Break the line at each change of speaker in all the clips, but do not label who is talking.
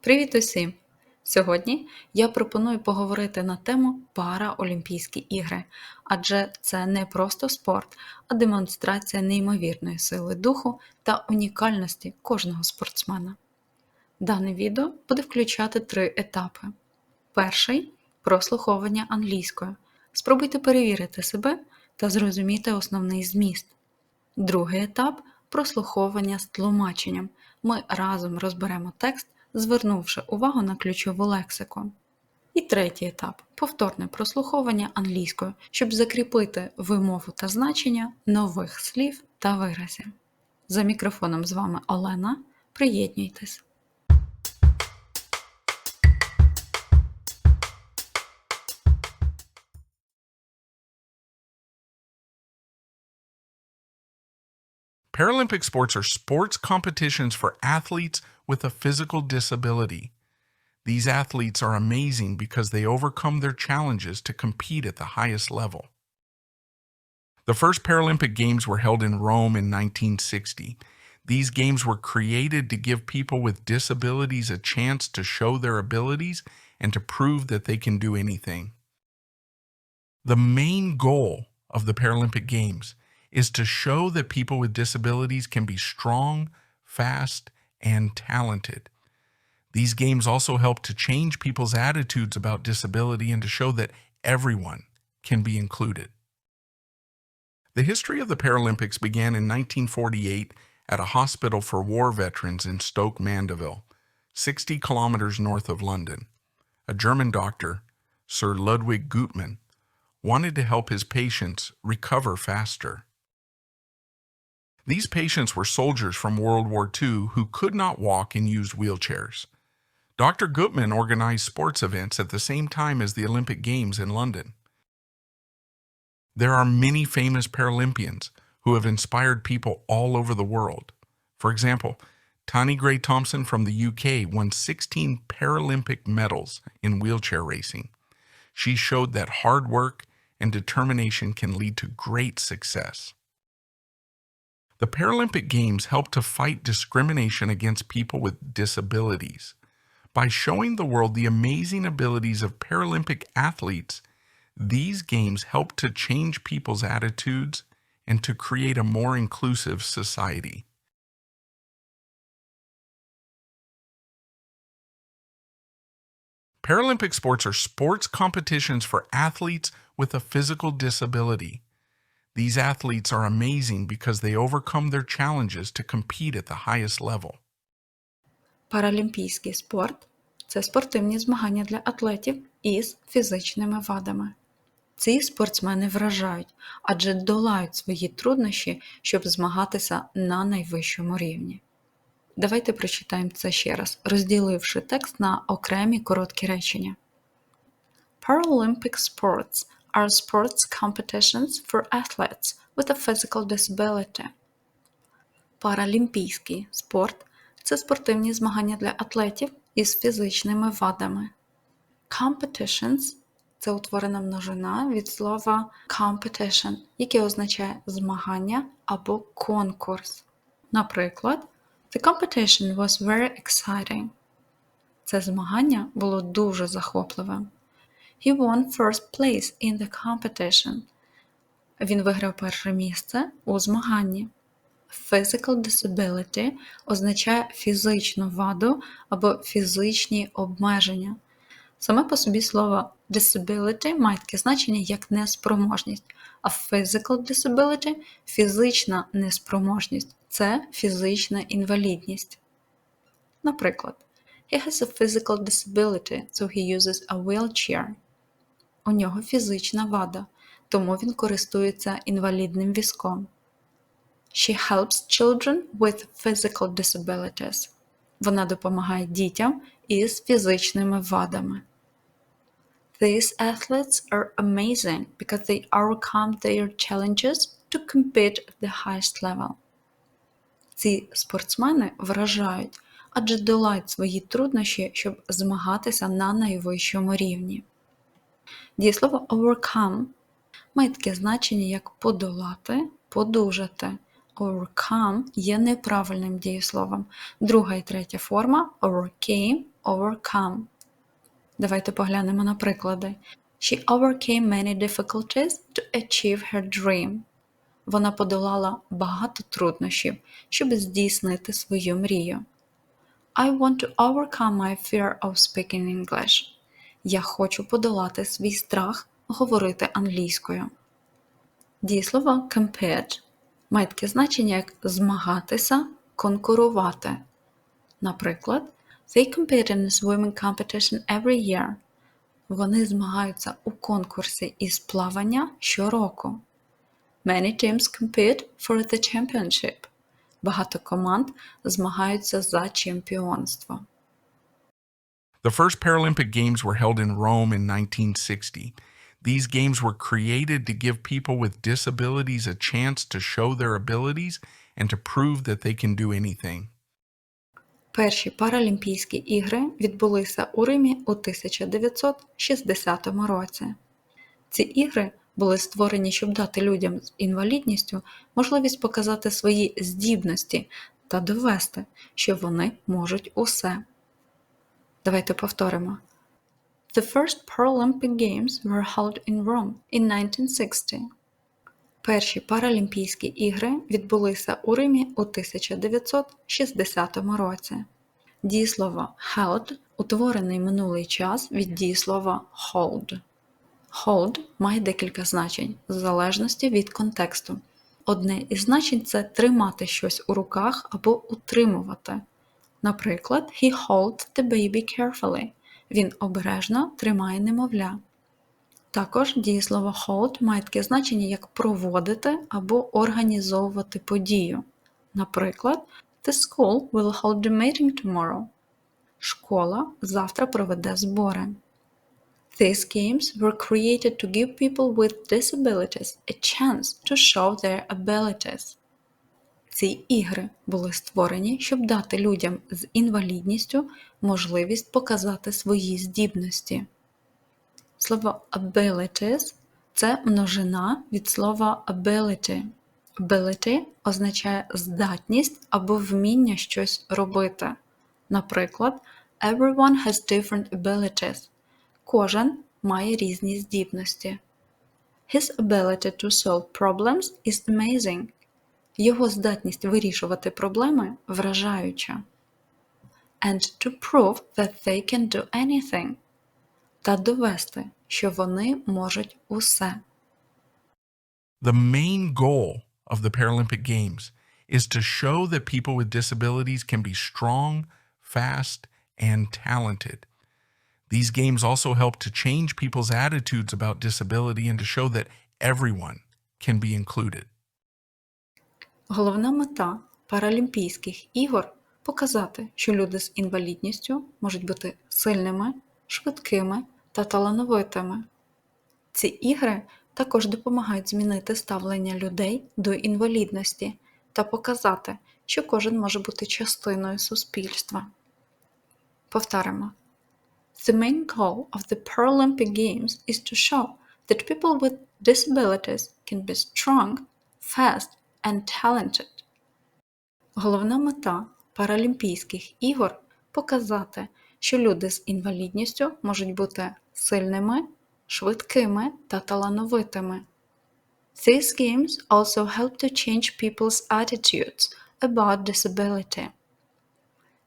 Привіт усім! Сьогодні я пропоную поговорити на тему Параолімпійські ігри, адже це не просто спорт, а демонстрація неймовірної сили духу та унікальності кожного спортсмена. Дане відео буде включати три етапи. Перший прослуховування англійською. Спробуйте перевірити себе та зрозуміти основний зміст. Другий етап прослуховування з тлумаченням. Ми разом розберемо текст, звернувши увагу на ключову лексику. І третій етап повторне прослуховування англійською, щоб закріпити вимову та значення нових слів та виразів. За мікрофоном з вами Олена. Приєднуйтесь!
Paralympic sports are sports competitions for athletes with a physical disability. These athletes are amazing because they overcome their challenges to compete at the highest level. The first Paralympic Games were held in Rome in 1960. These games were created to give people with disabilities a chance to show their abilities and to prove that they can do anything. The main goal of the Paralympic Games is to show that people with disabilities can be strong, fast, and talented. These games also help to change people's attitudes about disability and to show that everyone can be included. The history of the Paralympics began in 1948 at a hospital for war veterans in Stoke Mandeville, 60 kilometers north of London. A German doctor, Sir Ludwig Gutmann, wanted to help his patients recover faster. These patients were soldiers from World War II who could not walk and used wheelchairs. Dr. Gutmann organized sports events at the same time as the Olympic Games in London. There are many famous Paralympians who have inspired people all over the world. For example, Tani Gray Thompson from the UK won 16 Paralympic medals in wheelchair racing. She showed that hard work and determination can lead to great success. The Paralympic Games help to fight discrimination against people with disabilities. By showing the world the amazing abilities of Paralympic athletes, these games help to change people's attitudes and to create a more inclusive society. Paralympic sports are sports competitions for athletes with a physical disability. These athletes are amazing because they overcome their challenges to compete at the highest level.
Паралімпійський спорт це спортивні змагання для атлетів із фізичними вадами. Ці спортсмени вражають, адже долають свої труднощі, щоб змагатися на найвищому рівні. Давайте прочитаємо це ще раз, розділивши текст на окремі короткі речення. Paralympic sports are sports competitions for athletes with a physical disability. Паралімпійський спорт це спортивні змагання для атлетів із фізичними вадами. Competitions це утворена множина від слова competition, яке означає змагання або конкурс. Наприклад, The competition was very exciting. Це змагання було дуже захопливим. He won first place in the competition. Він виграв перше місце у змаганні. Physical disability означає фізичну ваду або фізичні обмеження. Саме по собі слово disability має таке значення як неспроможність, а physical disability фізична неспроможність це фізична інвалідність. Наприклад, He has a physical disability, so he uses a wheelchair. У нього фізична вада, тому він користується інвалідним візком. She helps children with physical disabilities. Вона допомагає дітям із фізичними вадами. These athletes are amazing because they overcome their challenges to compete at the highest level. Ці спортсмени вражають, адже долають свої труднощі, щоб змагатися на найвищому рівні. Дієслово overcome має таке значення як подолати, подужати, overcome є неправильним дієсловом. Друга і третя форма overcame, overcome. Давайте поглянемо на приклади. She overcame many difficulties to achieve her dream. Вона подолала багато труднощів, щоб здійснити свою мрію. I want to overcome my fear of speaking English. Я хочу подолати свій страх говорити англійською. Дієслово compete має таке значення як змагатися, конкурувати. Наприклад, they compete in a swimming competition every year. Вони змагаються у конкурсі із плавання щороку. Many teams compete for the championship. Багато команд змагаються за чемпіонство.
The first Paralympic Games were held in Rome in 1960. These games were created to give people with disabilities a chance to show their abilities and to prove that they can do anything.
Перші Паралімпійські ігри відбулися у Римі у 1960 році. Ці ігри були створені, щоб дати людям з інвалідністю можливість показати свої здібності та довести, що вони можуть усе. Давайте повторимо. The first Paralympic Games were held in Rome in 1960. Перші Паралімпійські ігри відбулися у Римі у 1960 році. Дієслово held утворений минулий час від дієслова hold. Hold має декілька значень в залежності від контексту. Одне із значень це тримати щось у руках або утримувати. Наприклад, he holds the baby carefully. Він обережно тримає немовля. Також дієслово hold має таке значення як проводити або організовувати подію. Наприклад, The school will hold a meeting tomorrow. Школа завтра проведе збори. These games were created to give people with disabilities a chance to show their abilities. Ці ігри були створені, щоб дати людям з інвалідністю можливість показати свої здібності. Слово abilities це множина від слова ability. Ability означає здатність або вміння щось робити. Наприклад, everyone has different abilities. Кожен має різні здібності. His ability to solve problems is amazing. Його здатність вирішувати проблеми вражаюча. And to prove that they can do anything. Та довести, що вони можуть усе.
The main goal of the Paralympic Games is to show that people with disabilities can be strong, fast, and talented. These games also help to change people's attitudes about disability and to show that everyone can be included.
Головна мета Паралімпійських ігор показати, що люди з інвалідністю можуть бути сильними, швидкими та талановитими. Ці ігри також допомагають змінити ставлення людей до інвалідності та показати, що кожен може бути частиною суспільства. Повторимо. The main goal of the Paralympic Games is to show that people with disabilities can be strong, fast and talented. Головна мета Паралімпійських ігор показати, що люди з інвалідністю можуть бути сильними, швидкими та талановитими. These games also help to change people's attitudes about disability.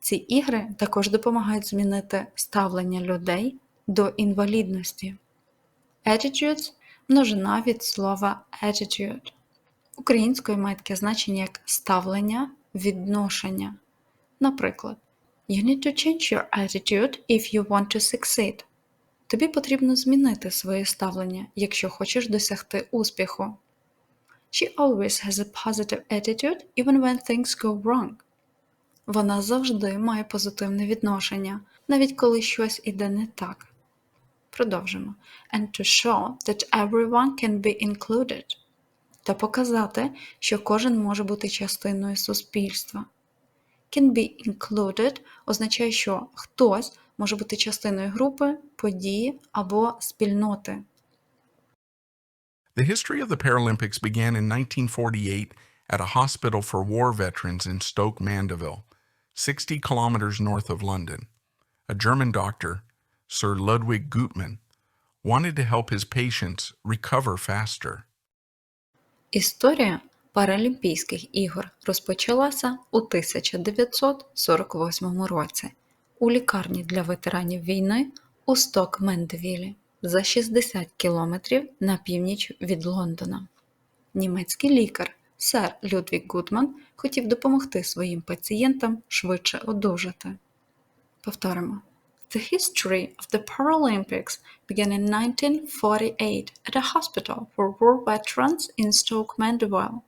Ці ігри також допомагають змінити ставлення людей до інвалідності. Attitudes – множина від слова attitude. Українською має таке значення як ставлення, відношення. Наприклад, You need to change your attitude if you want to succeed. Тобі потрібно змінити своє ставлення, якщо хочеш досягти успіху. She always has a positive attitude even when things go wrong. Вона завжди має позитивне відношення, навіть коли щось іде не так. Продовжимо. And to show that everyone can be included. Та показати, що кожен може бути частиною суспільства. Can be included означає, що хтось може бути частиною групи, події або спільноти.
The history of the Paralympics began in 1948 at a hospital for war veterans in Stoke Mandeville, 60 kilometers north of London. A German doctor, Sir Ludwig Gutmann, wanted to help his patients recover faster.
Історія Паралімпійських ігор розпочалася у 1948 році у лікарні для ветеранів війни у Сток-Мендевілі за 60 кілометрів на північ від Лондона. Німецький лікар сер Людвіг Гудман хотів допомогти своїм пацієнтам швидше одужати. Повторимо. The history of the Paralympics began in 1948 at a hospital for war veterans in Stoke Mandeville.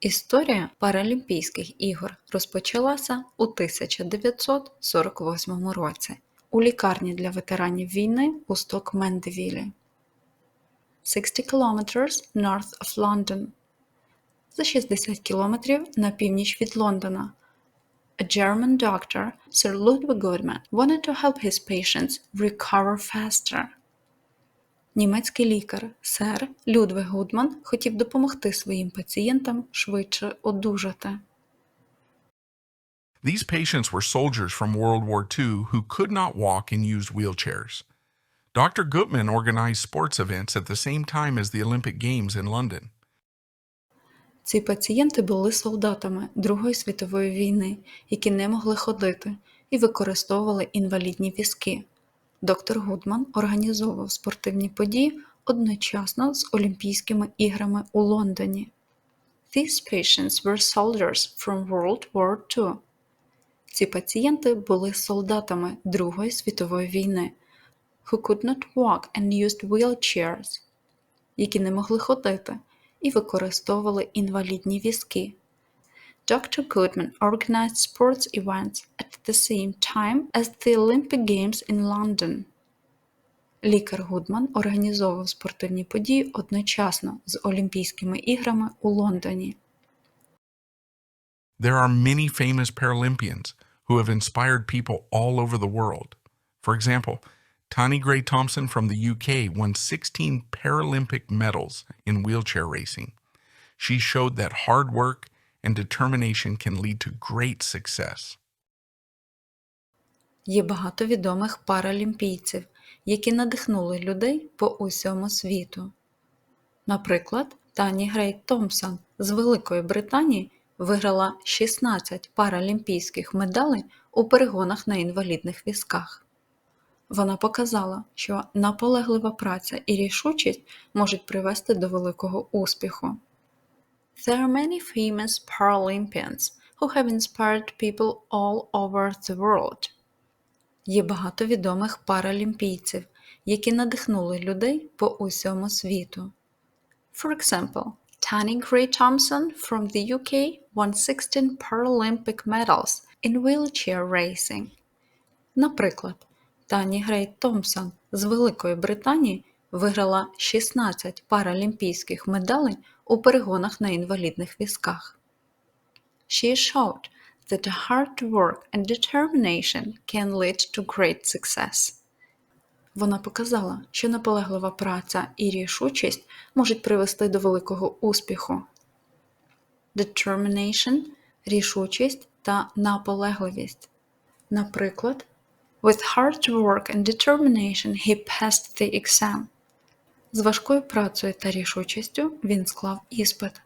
Історія Паралімпійських ігор розпочалася у 1948 році у лікарні для ветеранів війни у Сток-Мендевілі. 60 kilometers north of London. За 60 кілометрів на північ від Лондона. A German doctor, Sir Ludwig Goodman, wanted to help his patients recover faster. Німецький лікар сер Людвиг Гудман хотів допомогти своїм пацієнтам швидше одужати.
These patients were soldiers from World War II who could not walk and used wheelchairs. Dr. Gutman organized sports events at the same time as the Olympic Games in London.
Ці пацієнти були солдатами Другої світової війни, які не могли ходити і використовували інвалідні візки. Доктор Гудман організовував спортивні події одночасно з Олімпійськими іграми у Лондоні. These patients were soldiers from World War II. Ці пацієнти були солдатами Другої світової війни, who could not walk and used wheelchairs, які не могли ходити і використовували інвалідні візки. Dr. Goodman organized sports events at the same time as the Olympic Games in London. Лікар Гудман організовував спортивні події одночасно з Олімпійськими іграми у Лондоні.
There are many famous Paralympians who have inspired people all over the world. For example, Tani Gray Thompson from the UK won 16 Paralympic medals in wheelchair racing. She showed that hard work and determination can lead to great success.
Є багато відомих паралімпійців, які надихнули людей по усьому світу. Наприклад, Тані Грейт Томпсон з Великої Британії виграла 16 паралімпійських медалей у перегонах на інвалідних візках. Вона показала, що наполеглива праця і рішучість можуть привести до великого успіху. There are many famous Paralympians who have inspired people all over the world. Є багато відомих паралімпійців, які надихнули людей по усьому світу. For example, Tanny Gray Thompson from the UK won 16 Paralympic medals in wheelchair racing. Наприклад, Тані Грейт Томпсон з Великої Британії виграла 16 паралімпійських медалей у перегонах на інвалідних візках. She showed that hard work and determination can lead to great success. Вона показала, що наполеглива праця і рішучість можуть привести до великого успіху. Determination – рішучість та наполегливість. Наприклад, With hard work and determination he passed the exam. З важкою працею та рішучістю він склав іспит.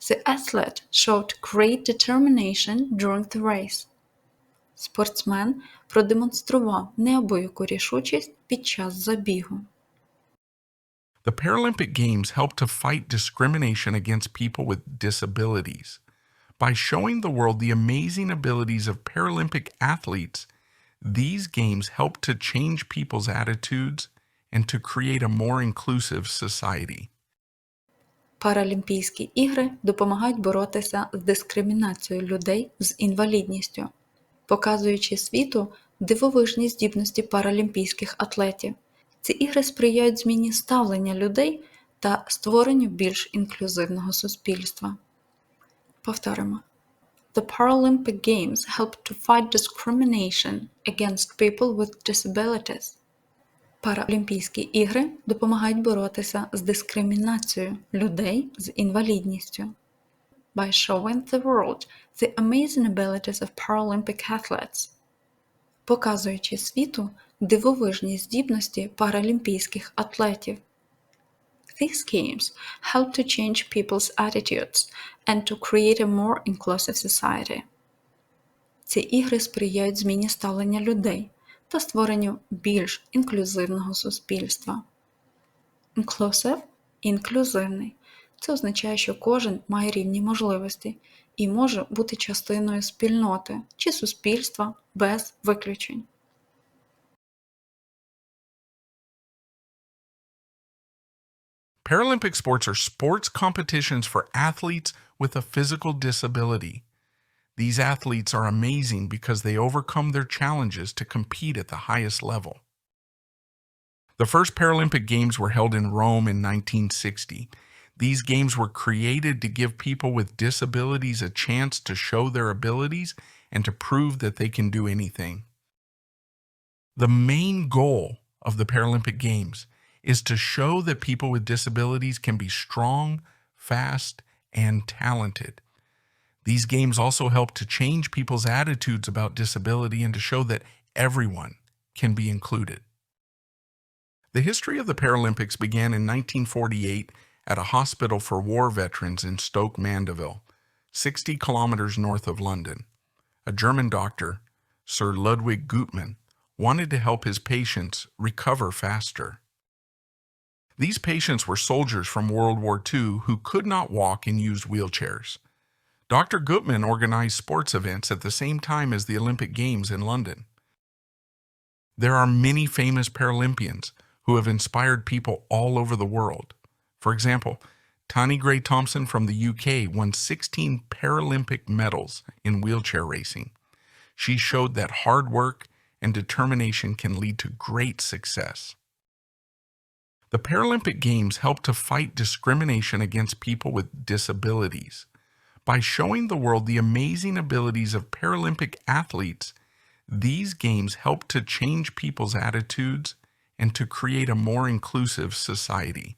The athlete showed great determination during the race. Спортсмен продемонстрував неабияку рішучість під час забігу.
The Paralympic Games help to fight discrimination against people with disabilities. By showing the world the amazing abilities of Paralympic athletes, these games help to change people's attitudes and to create a more inclusive society.
Паралімпійські ігри допомагають боротися з дискримінацією людей з інвалідністю, показуючи світу дивовижні здібності паралімпійських атлетів. Ці ігри сприяють зміні ставлення людей та створенню більш інклюзивного суспільства. Повторимо. The Paralympic Games help to fight discrimination against people with disabilities. Паралімпійські ігри допомагають боротися з дискримінацією людей з інвалідністю. by showing the world the amazing abilities of Paralympic athletes, показуючи світу дивовижні здібності паралімпійських атлетів. These games help to change people's attitudes and to create a more inclusive society. Ці ігри сприяють зміні ставлення людей та створенню більш інклюзивного суспільства. Inclusive – інклюзивний. Це означає, що кожен має рівні можливості і може бути частиною спільноти чи суспільства без виключень.
Paralympic sports are sports competitions for athletes with a physical disability. These athletes are amazing because they overcome their challenges to compete at the highest level. The first Paralympic Games were held in Rome in 1960. These games were created to give people with disabilities a chance to show their abilities and to prove that they can do anything. The main goal of the Paralympic Games is to show that people with disabilities can be strong, fast, and talented. These games also help to change people's attitudes about disability and to show that everyone can be included. The history of the Paralympics began in 1948 at a hospital for war veterans in Stoke Mandeville, 60 kilometers north of London. A German doctor, Sir Ludwig Gutmann, wanted to help his patients recover faster. These patients were soldiers from World War II who could not walk and used wheelchairs. Dr. Gutmann organized sports events at the same time as the Olympic Games in London. There are many famous Paralympians who have inspired people all over the world. For example, Tani Gray Thompson from the UK won 16 Paralympic medals in wheelchair racing. She showed that hard work and determination can lead to great success. The Paralympic Games help to fight discrimination against people with disabilities. By showing the world the amazing abilities of Paralympic athletes, these games help to change people's attitudes and to create a more inclusive society.